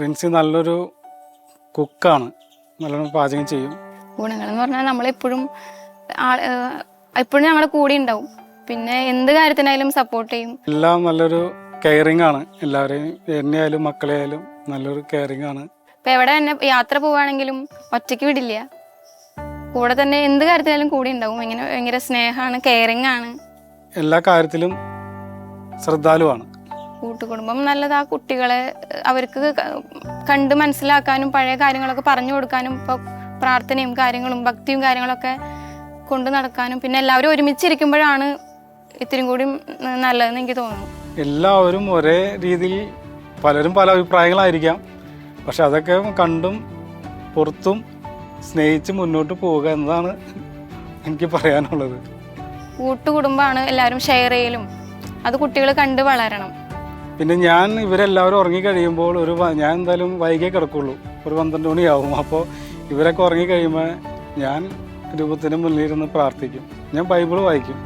റിൻസി നല്ലൊരു കുക്കാണ്. നല്ലോണം പാചകം ചെയ്യും. ഗുണങ്ങൾ എന്ന് പറഞ്ഞാൽ നമ്മളെപ്പോഴും എപ്പോഴും ഞങ്ങളുടെ കൂടെ ഉണ്ടാവും. പിന്നെ എന്ത് കാര്യത്തിനായാലും സപ്പോർട്ട് ചെയ്യും. എല്ലാം നല്ലൊരു കെയറിംഗ് ആണ്. എല്ലാവരെയും എന്നെ ആയാലും മക്കളെ ആയാലും നല്ലൊരു കെയറിംഗ് ആണ്. ഇപ്പൊ എവിടെ തന്നെ യാത്ര പോവാണെങ്കിലും ഒറ്റയ്ക്ക് വിടില്ല. കൂടെ തന്നെ എന്ത് കാര്യത്തിനായാലും കൂടെ ഉണ്ടാവും. ഇങ്ങനെ ഭയങ്കര സ്നേഹമാണ് കെയറിംഗ് ആണ്. എല്ലാ കാര്യത്തിലും ശ്രദ്ധാലുവാണ്. കൂട്ടുകുടുംബം. ആ കുട്ടികളെ അവർക്ക് കണ്ട് മനസ്സിലാക്കാനും പഴയ കാര്യങ്ങളൊക്കെ പറഞ്ഞു കൊടുക്കാനും ഇപ്പൊ പ്രാർത്ഥനയും കാര്യങ്ങളും ഭക്തിയും കാര്യങ്ങളൊക്കെ കൊണ്ടു നടക്കാനും പിന്നെ എല്ലാവരും ഒരുമിച്ചിരിക്കുമ്പോഴാണ് ഇത്തിരി കൂടി നല്ലതെന്ന് എനിക്ക് തോന്നുന്നു. എല്ലാവരും ഒരേ രീതിയിൽ പലരും പല അഭിപ്രായങ്ങളായിരിക്കാം. പക്ഷെ അതൊക്കെ കണ്ടും പുറത്തും സ്നേഹിച്ച് മുന്നോട്ട് പോവുക എന്നതാണ് എനിക്ക് പറയാനുള്ളത്. കൂട്ടുകുടുംബമാണ് എല്ലാവരും ഷെയർ ചെയ്യലും. അത് കുട്ടികൾ കണ്ട് വളരണം. പിന്നെ ഞാൻ ഇവരെല്ലാവരും ഉറങ്ങി കഴിയുമ്പോൾ ഒരു ഞാൻ എന്തായാലും വൈകിയേ കിടക്കുള്ളൂ. ഒരു പന്ത്രണ്ട് മണിയാവും. അപ്പോൾ ഇവരൊക്കെ ഉറങ്ങി കഴിയുമ്പോൾ ഞാൻ രൂപത്തിന് മുന്നിലിരുന്ന് പ്രാർത്ഥിക്കും. ഞാൻ ബൈബിൾ വായിക്കും.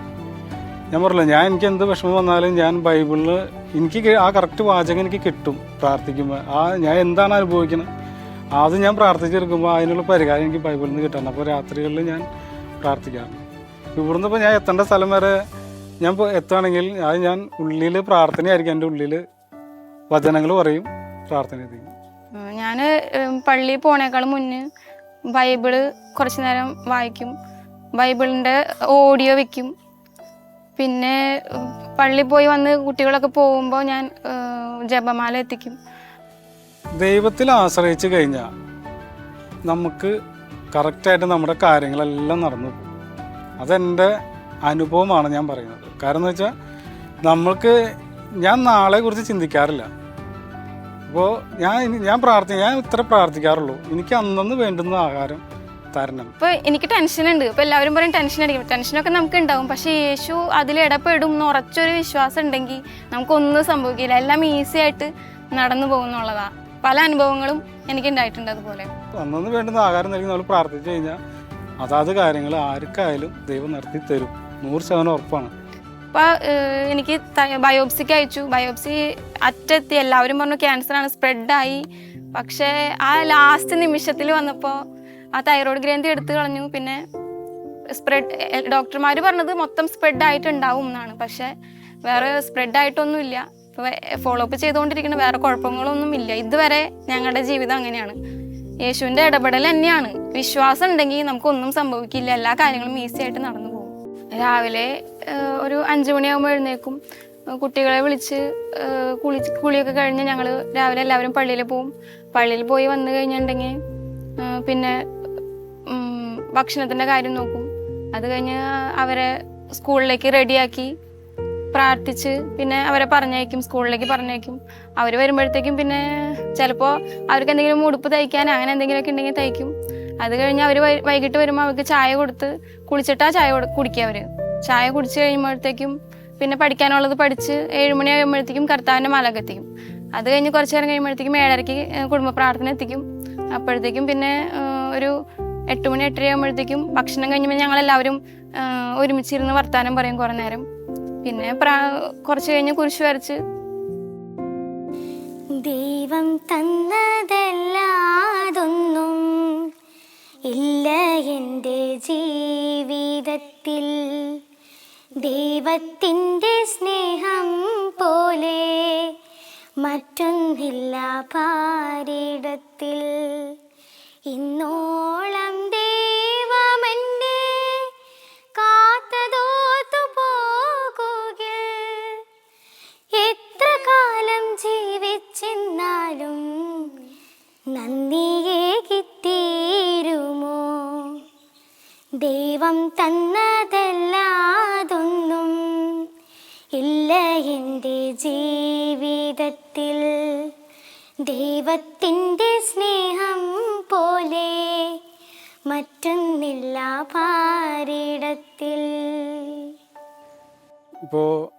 ഞാൻ പറഞ്ഞില്ല ഞാൻ എനിക്ക് എന്ത് വിഷമം വന്നാലും ഞാൻ ബൈബിളിൽ എനിക്ക് ആ കറക്റ്റ് വാചകം എനിക്ക് കിട്ടും പ്രാർത്ഥിക്കുമ്പോൾ ആ ഞാൻ എന്താണ് അനുഭവിക്കുന്നത് അത് ഞാൻ പ്രാർത്ഥിച്ചെടുക്കുമ്പോൾ അതിനുള്ള പരിഹാരം എനിക്ക് ബൈബിളിൽ നിന്ന് കിട്ടണം അപ്പോൾ രാത്രികളിൽ ഞാൻ പ്രാർത്ഥിക്കാറുണ്ട്. ഇവിടുന്ന് ഇപ്പോൾ ഞാൻ എത്തേണ്ട സ്ഥലം വരെ ഞാൻ എത്തുകയാണെങ്കിൽ അത് ഞാൻ ഉള്ളിൽ പ്രാർത്ഥനയായിരിക്കും എന്റെ ഉള്ളിൽ വചനങ്ങൾ പറയും പ്രാർത്ഥന ഞാൻ പള്ളിയിൽ പോണേക്കാൾ മുന്നേ ബൈബിൾ കുറച്ച് നേരം വായിക്കും. ബൈബിളിന്റെ ഓഡിയോ വെക്കും. പിന്നെ പള്ളി പോയി വന്ന് കുട്ടികളൊക്കെ പോകുമ്പോൾ ഞാൻ ജപമാല എത്തിക്കും. ദൈവത്തിൽ ആശ്രയിച്ചു കഴിഞ്ഞാൽ നമുക്ക് കറക്റ്റായിട്ട് നമ്മുടെ കാര്യങ്ങളെല്ലാം നടന്നു പോകും. അതെന്റെ അനുഭവമാണ് ഞാൻ പറയുന്നത്. കാരണം എന്ന് വെച്ചാൽ നമ്മൾക്ക് ഞാൻ നാളെ കുറിച്ച് ചിന്തിക്കാറില്ല. അപ്പോൾ ഞാൻ ഞാൻ പ്രാർത്ഥി ഞാൻ ഇത്ര പ്രാർത്ഥിക്കാറുള്ളൂ. എനിക്ക് അന്നന്ന് വേണ്ടുന്ന ആഹാരം തരണം. ഇപ്പോൾ എനിക്ക് ടെൻഷൻ ഉണ്ട്. ഇപ്പോൾ എല്ലാവരും പറയും ടെൻഷൻ അടിക്കും. ടെൻഷനൊക്കെ നമുക്ക് ഉണ്ടാവും. പക്ഷേ യേശു അതിൽ ഇടപെടും എന്ന് ഉറച്ചൊരു വിശ്വാസം ഉണ്ടെങ്കിൽ നമുക്കൊന്നും സംഭവിക്കില്ല. എല്ലാം ഈസി ആയിട്ട് നടന്നു പോകുന്നുള്ളതാ പല അനുഭവങ്ങളും എനിക്ക് ഉണ്ടായിട്ടുണ്ട് അതുപോലെ. അന്നന്ന് വേണ്ടുന്ന ആഹാരം നൽകി നമ്മൾ പ്രാർത്ഥിച്ചു കഴിഞ്ഞാൽ അതാത് കാര്യങ്ങൾ ആർക്കായാലും ദൈവം നടത്തി തരും നൂറ് ശതമാനം ഉറപ്പാണ്. ഏഹ്, എനിക്ക് ബയോപ്സിക്ക് അയച്ചു. ബയോപ്സി അറ്റെത്തി. എല്ലാവരും പറഞ്ഞു ക്യാൻസർ ആണ് സ്പ്രെഡായി. പക്ഷേ ആ ലാസ്റ്റ് നിമിഷത്തിൽ വന്നപ്പോൾ ആ തൈറോയ്ഡ് ഗ്രന്ഥി എടുത്തു കളഞ്ഞു. പിന്നെ സ്പ്രെഡ് ഡോക്ടർമാർ പറഞ്ഞത് മൊത്തം സ്പ്രെഡ് ആയിട്ടുണ്ടാവും എന്നാണ്. പക്ഷേ വേറെ സ്പ്രെഡ് ആയിട്ടൊന്നുമില്ല ഫോളോ അപ്പ് ചെയ്തുകൊണ്ടിരിക്കുന്ന വേറെ കുഴപ്പങ്ങളൊന്നും ഇല്ല ഇതുവരെ ഞങ്ങളുടെ ജീവിതം അങ്ങനെയാണ്. യേശുവിന്റെ ഇടപെടൽ തന്നെയാണ്. വിശ്വാസം ഉണ്ടെങ്കിൽ നമുക്കൊന്നും സംഭവിക്കില്ല. എല്ലാ കാര്യങ്ങളും ഈസി ആയിട്ട് നടന്നു രാവിലെ ഒരു അഞ്ചു മണിയാകുമ്പോൾ എഴുന്നേക്കും കുട്ടികളെ വിളിച്ച് കുളി കുളിയൊക്കെ കഴിഞ്ഞ് ഞങ്ങൾ രാവിലെ എല്ലാവരും പള്ളിയിൽ പോവും. പള്ളിയിൽ പോയി വന്നു കഴിഞ്ഞിട്ടുണ്ടെങ്കിൽ പിന്നെ ഭക്ഷണത്തിന്റെ കാര്യം നോക്കും. അത് കഴിഞ്ഞ് അവരെ സ്കൂളിലേക്ക് റെഡിയാക്കി പ്രാർത്ഥിച്ച് പിന്നെ അവരെ പറഞ്ഞയക്കും സ്കൂളിലേക്ക് പറഞ്ഞയക്കും. അവർ വരുമ്പോഴത്തേക്കും പിന്നെ ചിലപ്പോൾ അവർക്ക് എന്തെങ്കിലും ഉടുപ്പ് തയ്ക്കാൻ അങ്ങനെ എന്തെങ്കിലുമൊക്കെ ഉണ്ടെങ്കിൽ തയ്ക്കും. അത് കഴിഞ്ഞ് അവർ വൈകിട്ട് വരുമ്പോൾ അവർക്ക് ചായ കൊടുത്ത് കുളിച്ചിട്ടാ ചായ കൊടു- കുടിക്കുക അവർ ചായ കുടിച്ചു കഴിയുമ്പോഴത്തേക്കും പിന്നെ പഠിക്കാനുള്ളത് പഠിച്ച് ഏഴുമണി ആകുമ്പോഴത്തേക്കും കർത്താവിന്റെ മലക്ക് എത്തിക്കും. അത് കഴിഞ്ഞ് കുറച്ച് നേരം കഴിയുമ്പോഴത്തേക്കും ഏഴരയ്ക്ക് കുടുംബ പ്രാർത്ഥന എത്തിക്കും. അപ്പോഴത്തേക്കും പിന്നെ ഒരു എട്ട് മണി എട്ടര ആകുമ്പോഴത്തേക്കും ഭക്ഷണം കഴിഞ്ഞപ്പോൾ ഞങ്ങളെല്ലാവരും ഒരുമിച്ചിരുന്ന് വർത്താനം പറയും കുറേ നേരം. പിന്നെ കുറച്ച് കഴിഞ്ഞ് കുരിശ് വരച്ച്. ദൈവം തന്നതല്ലാതൊന്നും ഇല്ല എന്റെ ജീവിതത്തിൽ. ദൈവത്തിന്റെ സ്നേഹം പോലെ മറ്റൊന്നില്ല പാരിടത്തിൽ ഇന്നോളം ദൈവമെന്നെ കാത്തതോത്തു പോകുക എത്ര കാലം ജീവിച്ചെന്നാലും നന്ദിയെ ദൈവം തന്നതല്ലാതൊന്നും ഇല്ല എന്റെ ജീവിതത്തിൽ. ദൈവത്തിന്റെ സ്നേഹം പോലെ മറ്റൊന്നില്ല പാരിടത്തിൽ. ഇപ്പോ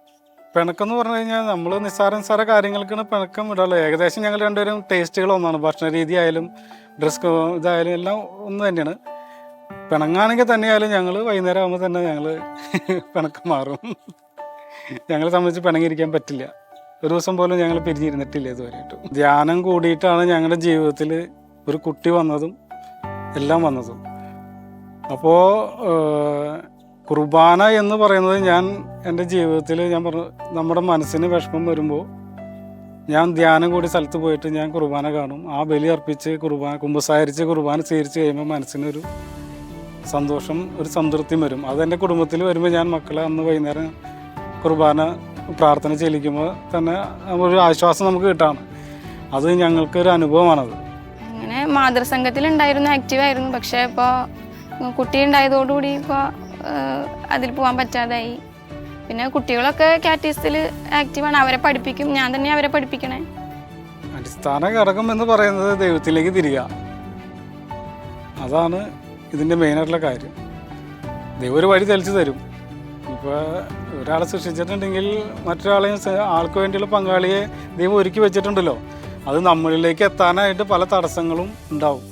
പിണക്കം എന്ന് പറഞ്ഞു കഴിഞ്ഞാൽ നമ്മൾ നിസ്സാര നിസ്സാര കാര്യങ്ങൾക്കാണ് പിണക്കം ഇടാറുള്ളത് ഏകദേശം ഞങ്ങൾ രണ്ടുപേരും ടേസ്റ്റുകൾ ഒന്നാണ് ഭക്ഷണ രീതി ആയാലും ഡ്രസ് ഇതായാലും എല്ലാം ഒന്ന് തന്നെയാണ്. പിണങ്ങാണെങ്കിൽ തന്നെയായാലും ഞങ്ങൾ വൈകുന്നേരം ആകുമ്പോൾ തന്നെ ഞങ്ങൾ പിണക്കം മാറും. ഞങ്ങളെ സംബന്ധിച്ച് പിണങ്ങിയിരിക്കാൻ പറ്റില്ല. ഒരു ദിവസം പോലും ഞങ്ങൾ പിരിഞ്ഞിരുന്നിട്ടില്ല ഇതുവരെയായിട്ടും. ധ്യാനം കൂടിയിട്ടാണ് ഞങ്ങളുടെ ജീവിതത്തിൽ ഒരു കുട്ടി വന്നതും എല്ലാം വന്നതും. അപ്പോൾ കുർബാന എന്ന് പറയുന്നത് ഞാൻ എന്റെ ജീവിതത്തിൽ ഞാൻ പറഞ്ഞു നമ്മുടെ മനസ്സിന് വിഷമം വരുമ്പോൾ ഞാൻ ധ്യാനം കൂടി സ്ഥലത്ത് പോയിട്ട് ഞാൻ കുർബാന കാണും. ആ ബലി അർപ്പിച്ച് കുർബാന കുമ്പസാരിച്ച് കുർബാന സ്വീകരിച്ച് കഴിയുമ്പോൾ മനസ്സിനൊരു സന്തോഷം ഒരു സംതൃപ്തി വരും. അതെന്റെ കുടുംബത്തിൽ വരുമ്പോൾ ഞാൻ മക്കളെ അന്ന് വൈകുന്നേരം കുർബാന പ്രാർത്ഥന ചെല്ലിക്കുമ്പോൾ തന്നെ ഒരു ആശ്വാസം നമുക്ക് കിട്ടാണ്. അത് ഞങ്ങൾക്ക് ഒരു അനുഭവമാണത്. അങ്ങനെ മാതൃസംഘത്തിൽ ഉണ്ടായിരുന്നു ആക്റ്റീവ് ആയിരുന്നു. പക്ഷേ ഇപ്പോൾ കുട്ടി ഉണ്ടായതോടുകൂടി ഇപ്പോൾ അതിൽ പോകാൻ പറ്റാതായി. പിന്നെ കുട്ടികളൊക്കെ കാറ്റീസിൽ ആക്റ്റീവാണ് അവരെ പഠിപ്പിക്കും. ഞാൻ തന്നെ അവരെ പഠിപ്പിക്കണേ. അടിസ്ഥാന ഘടകം എന്ന് പറയുന്നത് ദൈവത്തിലേക്ക് തിരിക. അതാണ് ഇതിന്റെ മെയിനായിട്ടുള്ള കാര്യം. ദൈവം ഒരു വഴി തെളിച്ചു തരും. ഇപ്പോൾ ഒരാളെ സൃഷ്ടിച്ചിട്ടുണ്ടെങ്കിൽ മറ്റൊരാളെയും സ- ആൾക്ക് വേണ്ടിയുള്ള പങ്കാളിയെ ദൈവം ഒരുക്കി വെച്ചിട്ടുണ്ടല്ലോ. അത് നമ്മളിലേക്ക് എത്താനായിട്ട് പല തടസ്സങ്ങളും ഉണ്ടാവും.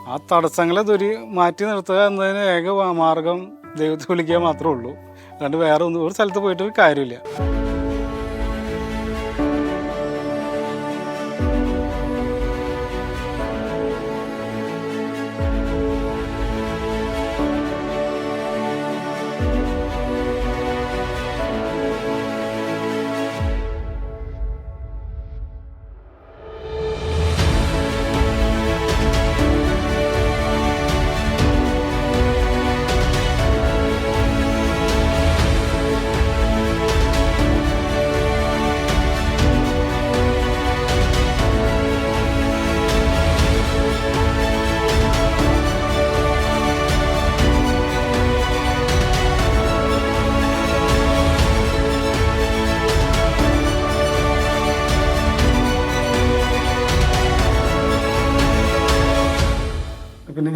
ആ തടസ്സങ്ങളെ ദുരി മാറ്റി നിർത്തുക എന്നതിന് ഏക മാർഗം ദൈവത്തെ വിളിക്കുക മാത്രമേ ഉള്ളൂ. അല്ലാണ്ട് വേറെ ഒന്നും ഒരു സ്ഥലത്ത് പോയിട്ട് കാര്യമില്ല.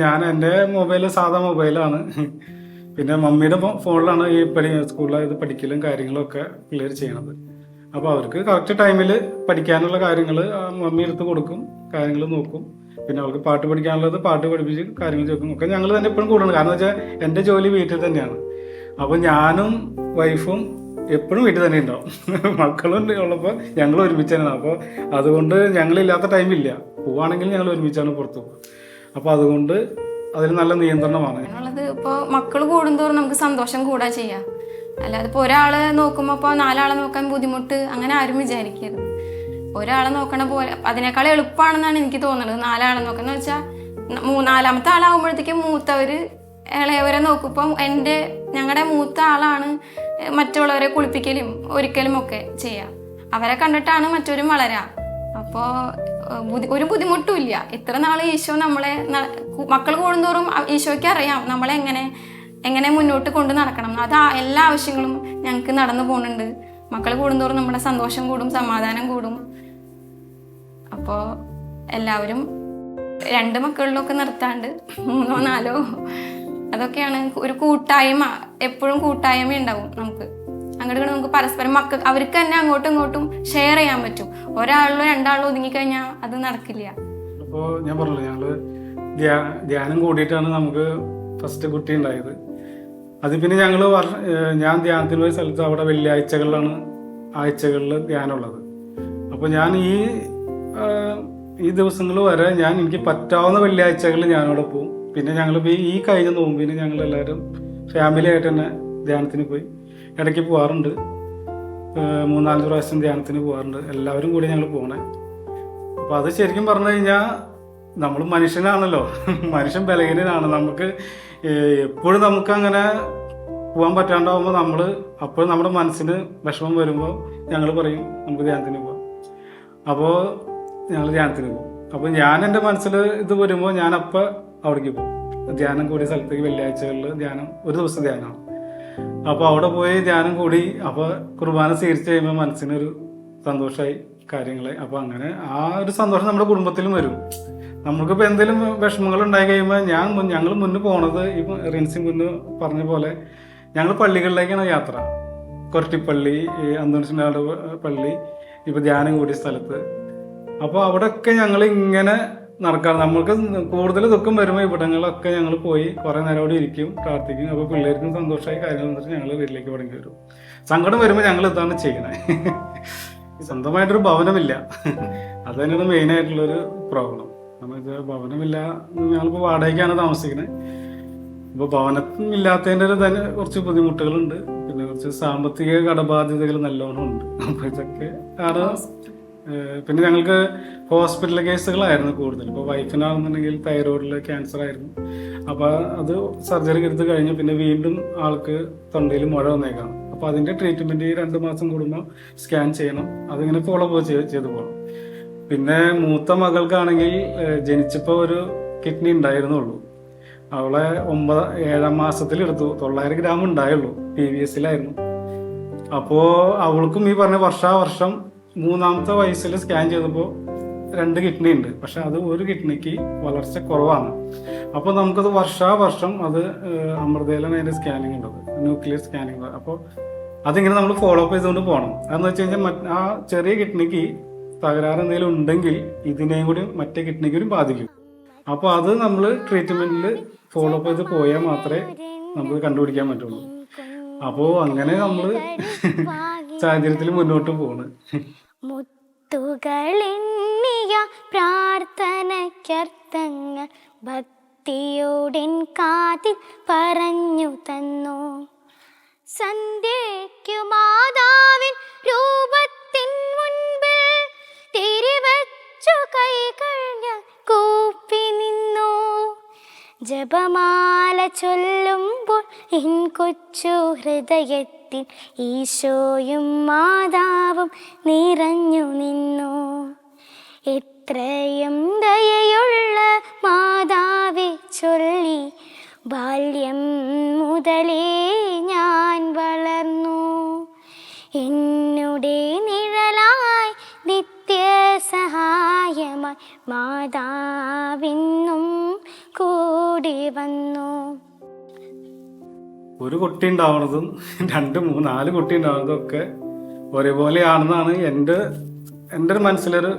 ഞാൻ എന്റെ മൊബൈൽ സാധാ മൊബൈലാണ് പിന്നെ മമ്മിയുടെ ഫോണിലാണ് ഈ പഠി സ്കൂളിലെ ഇത് പഠിക്കലും കാര്യങ്ങളും ഒക്കെ ചെയ്യണത്. അപ്പോൾ അവർക്ക് കറക്റ്റ് ടൈമിൽ പഠിക്കാനുള്ള കാര്യങ്ങൾ മമ്മി എടുത്ത് കൊടുക്കും കാര്യങ്ങൾ നോക്കും. പിന്നെ അവൾക്ക് പാട്ട് പഠിക്കാനുള്ളത് പാട്ട് പഠിപ്പിച്ച് കാര്യങ്ങൾ ചോദിക്കും. ഒക്കെ ഞങ്ങൾ തന്നെ എപ്പോഴും കൂടണം കാരണം വെച്ചാൽ എന്റെ ജോലി വീട്ടിൽ തന്നെയാണ്. അപ്പോൾ ഞാനും വൈഫും എപ്പോഴും വീട്ടിൽ തന്നെ ഉണ്ടാവും. മക്കളും ഉള്ളപ്പോൾ ഞങ്ങൾ ഒരുമിച്ച് തന്നെയാണ്. അപ്പോൾ അതുകൊണ്ട് ഞങ്ങളില്ലാത്ത ടൈമില്ല പോവുകയാണെങ്കിൽ ഞങ്ങൾ ഒരുമിച്ചാണ് പുറത്ത് പോകുക അപ്പോൾ അതുകൊണ്ട് അതിൽ നല്ല നിയന്ത്രണമാണ്. ഇപ്പോ ഇപ്പോൾ മക്കൾ കൂടുന്തോറും നമുക്ക് സന്തോഷം കൂടാ ചെയ്യാം. അല്ലാതെ ഇപ്പോൾ ഒരാളെ നോക്കുമ്പോൾ ഇപ്പോൾ നാലാളെ നോക്കാൻ ബുദ്ധിമുട്ട് അങ്ങനെ ആരും വിചാരിക്കരുത്. ഒരാളെ നോക്കണ പോലെ അതിനേക്കാൾ എളുപ്പമാണെന്നാണ് എനിക്ക് തോന്നുന്നത് നാലാളെ നോക്കുന്ന വെച്ചാൽ മൂന്നാലാമത്തെ ആളാകുമ്പോഴത്തേക്കും മൂത്തവര് ഇളയവരെ നോക്കുമ്പം എന്റെ ഞങ്ങളുടെ മൂത്ത ആളാണ് മറ്റുള്ളവരെ കുളിപ്പിക്കലും ഒരിക്കലും ഒക്കെ ചെയ്യാം. അവരെ കണ്ടിട്ടാണ് മറ്റവരും വളരാ. അപ്പോൾ ഒരു ബുദ്ധിമുട്ടും ഇല്ല ഇത്ര നാൾ ഈശോ നമ്മളെ മക്കൾ കൂടുന്തോറും ഈശോയ്ക്ക് അറിയാം നമ്മളെ എങ്ങനെ എങ്ങനെ മുന്നോട്ട് കൊണ്ട് നടക്കണം. അത് എല്ലാ ആവശ്യങ്ങളും ഞങ്ങൾക്ക് നടന്നു പോകുന്നുണ്ട്. മക്കൾ കൂടുന്തോറും നമ്മുടെ സന്തോഷം കൂടും സമാധാനം കൂടും. അപ്പോൾ എല്ലാവരും രണ്ട് മക്കളിലൊക്കെ നിർത്താണ്ട് മൂന്നോ നാലോ അതൊക്കെയാണ് ഒരു കൂട്ടായ്മ. എപ്പോഴും കൂട്ടായ്മ ഉണ്ടാവും നമുക്ക്. അങ്ങോട്ട് നമുക്ക് പരസ്പരം മക്ക അവർക്ക് തന്നെ അങ്ങോട്ടും ഇങ്ങോട്ടും ഷെയർ ചെയ്യാൻ പറ്റും. ഒരാളിലോ രണ്ടാളിലോ ഒതുങ്ങിക്കഴിഞ്ഞാൽ അത് നടക്കില്ല. അപ്പോൾ ഞാൻ പറഞ്ഞു ഞങ്ങൾ ധ്യാനം കൂടിയിട്ടാണ് നമുക്ക് ഫസ്റ്റ് കുട്ടി ഉണ്ടായത്. അത് പിന്നെ ഞങ്ങൾ ഞാൻ ധ്യാനത്തിന് പോയ സ്ഥലത്ത് അവിടെ വെള്ളിയാഴ്ചകളിലാണ് ആഴ്ചകളിൽ ധ്യാനമുള്ളത്. അപ്പോൾ ഞാൻ ഈ ഈ ദിവസങ്ങൾ വരെ ഞാൻ എനിക്ക് പറ്റാവുന്ന വെള്ളിയാഴ്ചകളിൽ ഞാനവിടെ പോകും പിന്നെ ഞങ്ങൾ ഈ കഴിഞ്ഞ നോമ്പിന് ഞങ്ങൾ എല്ലാവരും ഫാമിലി ആയിട്ട് തന്നെ ധ്യാനത്തിന് പോയി. ഇടയ്ക്ക് പോകാറുണ്ട് മൂന്നാലഞ്ച് മൂന്നാൽ പ്രാവശ്യം ധ്യാനത്തിന് പോകാറുണ്ട് എല്ലാവരും കൂടി ഞങ്ങൾ പോകണേ അപ്പോൾ അത് ശരിക്കും പറഞ്ഞു കഴിഞ്ഞാൽ നമ്മൾ മനുഷ്യനാണല്ലോ. മനുഷ്യൻ ബലഹീനനാണ്. നമുക്ക് എപ്പോഴും നമുക്ക് അങ്ങനെ പോകാൻ പറ്റാണ്ടാവുമ്പോൾ നമ്മൾ അപ്പോഴും നമ്മുടെ മനസ്സിന് വിഷമം വരുമ്പോൾ ഞങ്ങൾ പറയും നമുക്ക് ധ്യാനത്തിന് പോകാം അപ്പോൾ ഞങ്ങൾ ധ്യാനത്തിന് പോകും അപ്പോൾ ഞാൻ എന്റെ മനസ്സിൽ ഇത് വരുമ്പോൾ ഞാൻ അപ്പം അവിടേക്ക് പോകും ധ്യാനം കൂടിയ സ്ഥലത്തേക്ക് വെള്ളിയാഴ്ചകളിൽ ധ്യാനം ഒരു ദിവസം ധ്യാനമാണ്. അപ്പോൾ അവിടെ പോയി ധ്യാനം കൂടി. അപ്പോൾ കുർബാന സ്വീകരിച്ച് കഴിയുമ്പോൾ മനസ്സിനൊരു സന്തോഷമായി കാര്യങ്ങളെ. അപ്പോൾ അങ്ങനെ ആ ഒരു സന്തോഷം നമ്മുടെ കുടുംബത്തിലും വരും. നമ്മൾക്കിപ്പോൾ എന്തെങ്കിലും വിഷമങ്ങൾ ഉണ്ടായി കഴിയുമ്പോൾ ഞാൻ ഞങ്ങൾ മുന്നേ പോണത് ഈ റിൻസി മുന്നേ പറഞ്ഞ പോലെ ഞങ്ങൾ പള്ളികളിലേക്കാണ് യാത്ര. കൊരട്ടിപ്പള്ളി അന്തോണിസിനാട് പള്ളി ഇപ്പോൾ ധ്യാനം കൂടിയ സ്ഥലത്ത്. അപ്പോൾ അവിടെയൊക്കെ ഞങ്ങൾ ഇങ്ങനെ നടക്കാം നമ്മൾക്ക് കൂടുതൽ ദുഃഖം വരുമ്പോൾ ഇവിടങ്ങളൊക്കെ ഞങ്ങൾ പോയി കുറേ നേരം അവിടെ ഇരിക്കും പ്രാർത്ഥിക്കും. അപ്പോൾ പിള്ളേർക്കും സന്തോഷമായി കാര്യങ്ങൾ എന്നിട്ട് ഞങ്ങൾ വീട്ടിലേക്ക് മടങ്ങി വരും. സങ്കടം വരുമ്പോൾ ഞങ്ങൾ ഇതാണ് ചെയ്യണേ. സ്വന്തമായിട്ടൊരു ഭവനമില്ല. അത് തന്നെയാണ് മെയിൻ ആയിട്ടുള്ളൊരു പ്രോബ്ലം നമുക്ക് ഭവനമില്ല ഞങ്ങളിപ്പോൾ വാടകയ്ക്കാണ് താമസിക്കുന്നത് ഇപ്പോൾ ഭവനം ഇല്ലാത്തതിന്റെ ഒരു തന്നെ കുറച്ച് ബുദ്ധിമുട്ടുകളുണ്ട്. പിന്നെ കുറച്ച് സാമ്പത്തിക കടബാധ്യതകൾ നല്ലോണം ഉണ്ട്. അപ്പോൾ ഇതൊക്കെ ആണ് പിന്നെ ഞങ്ങൾക്ക് ഹോസ്പിറ്റൽ കേസുകളായിരുന്നു കൂടുതൽ. ഇപ്പോൾ വൈഫിനാണെന്നുണ്ടെങ്കിൽ തൈറോയിഡിൽ ക്യാൻസർ ആയിരുന്നു അപ്പോൾ അത് സർജറി എടുത്ത് കഴിഞ്ഞ് പിന്നെ വീണ്ടും ആൾക്ക് തൊണ്ടയിൽ മുഴ വന്നേക്കാം. അപ്പോൾ അതിന്റെ ട്രീറ്റ്മെന്റ് ഈ രണ്ട് മാസം കൂടുമ്പോൾ സ്കാൻ ചെയ്യണം. അതിങ്ങനെ ഫോളോ അപ്പ് ചെയ്ത് പോകണം പിന്നെ മൂത്ത മകൾക്കാണെങ്കിൽ ജനിച്ചപ്പോൾ ഒരു കിഡ്നി ഉണ്ടായിരുന്നുള്ളൂ. അവളെ ഒമ്പത് ഏഴാം മാസത്തിൽ എടുത്തു. തൊള്ളായിരം ഗ്രാം ഉണ്ടായുള്ളൂ. പി വി എസിലായിരുന്നു. അപ്പോൾ അവൾക്കും ഈ പറഞ്ഞ വർഷാവർഷം മൂന്നാമത്തെ വയസ്സിൽ സ്കാൻ ചെയ്തപ്പോൾ രണ്ട് കിഡ്നി ഉണ്ട്. പക്ഷെ അത് ഒരു കിഡ്നിക്ക് വളർച്ച കുറവാണ്. അപ്പോൾ നമുക്കത് വർഷാവർഷം അത് അമൃതയിലാണ് അതിന്റെ സ്കാനിങ് ഉള്ളത്. ന്യൂക്ലിയർ സ്കാനിങ് അപ്പോൾ അതിങ്ങനെ നമ്മൾ ഫോളോ അപ്പ് ചെയ്തുകൊണ്ട് പോകണം അതെന്ന് വെച്ച് കഴിഞ്ഞാൽ മറ്റ് ആ ചെറിയ കിഡ്നിക്ക് തകരാറ് എന്തെങ്കിലും ഉണ്ടെങ്കിൽ ഇതിനെയും കൂടി മറ്റേ കിഡ്നിക്കും ബാധിക്കും. അപ്പോൾ അത് നമ്മൾ ട്രീറ്റ്മെന്റിൽ ഫോളോ അപ്പ് ചെയ്ത് പോയാൽ മാത്രമേ നമുക്ക് കണ്ടുപിടിക്കാൻ പറ്റുള്ളൂ. അപ്പോൾ അങ്ങനെ നമ്മൾ സാഹചര്യത്തിൽ മുന്നോട്ട് പോണ്. മുത്തുകളെണ്ണിയ പ്രാർത്ഥനയ്ക്കർത്ഥങ്ങൾ ഭക്തിയോടെൻ കാതിൽ പറഞ്ഞു തന്നു. സന്ധ്യയ്ക്കു മാതാവിൻ രൂപത്തിൻ മുൻപിൽ തിരിവച്ചു കൈകൾ ഞാൻ കൂപ്പി നിന്നു. ജപമാല ചൊല്ലുമ്പോൾ ഇൻ കൊച്ചു ഹൃദയത്തിൽ ഈശോയും മാതാവും നിറഞ്ഞു നിന്നു. എത്രയും ദയയുള്ള മാതാവെ ചൊല്ലി ബാല്യം മുതലേ ഞാൻ വളർന്നു. എന്നുടെ നിഴലായി നിത്യ സഹായമായി മാതാവിന്നും കൂടി വന്നു. ഒരു കുട്ടി ഉണ്ടാവുന്നതും രണ്ട് മൂന്ന് നാല് കുട്ടി ഉണ്ടാവുന്നതും ഒക്കെ ഒരേപോലെയാണെന്നാണ് എന്റെ എന്റെ ഒരു മനസ്സിലൊരു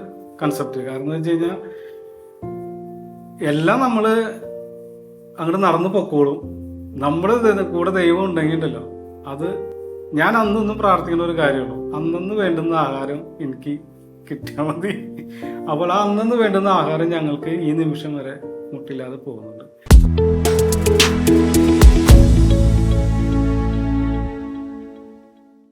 കൺസെപ്റ്റ് കാരണം എന്ന് വെച്ച് കഴിഞ്ഞാൽ എല്ലാം നമ്മൾ അങ്ങോട്ട് നടന്നു പൊക്കോളും. നമ്മുടെ കൂടെ ദൈവം ഉണ്ടെങ്കിണ്ടല്ലോ. അത് ഞാൻ അന്നൊന്നും പ്രാർത്ഥിക്കുന്ന ഒരു കാര്യമുള്ളൂ അന്നന്ന് വേണ്ടുന്ന ആഹാരം എനിക്ക് കിട്ടിയാൽ മതി. അപ്പോൾ ആ അന്നന്ന് വേണ്ടുന്ന ആഹാരം ഞങ്ങൾക്ക് ഈ നിമിഷം വരെ മുട്ടില്ലാതെ പോകുന്നുണ്ട്.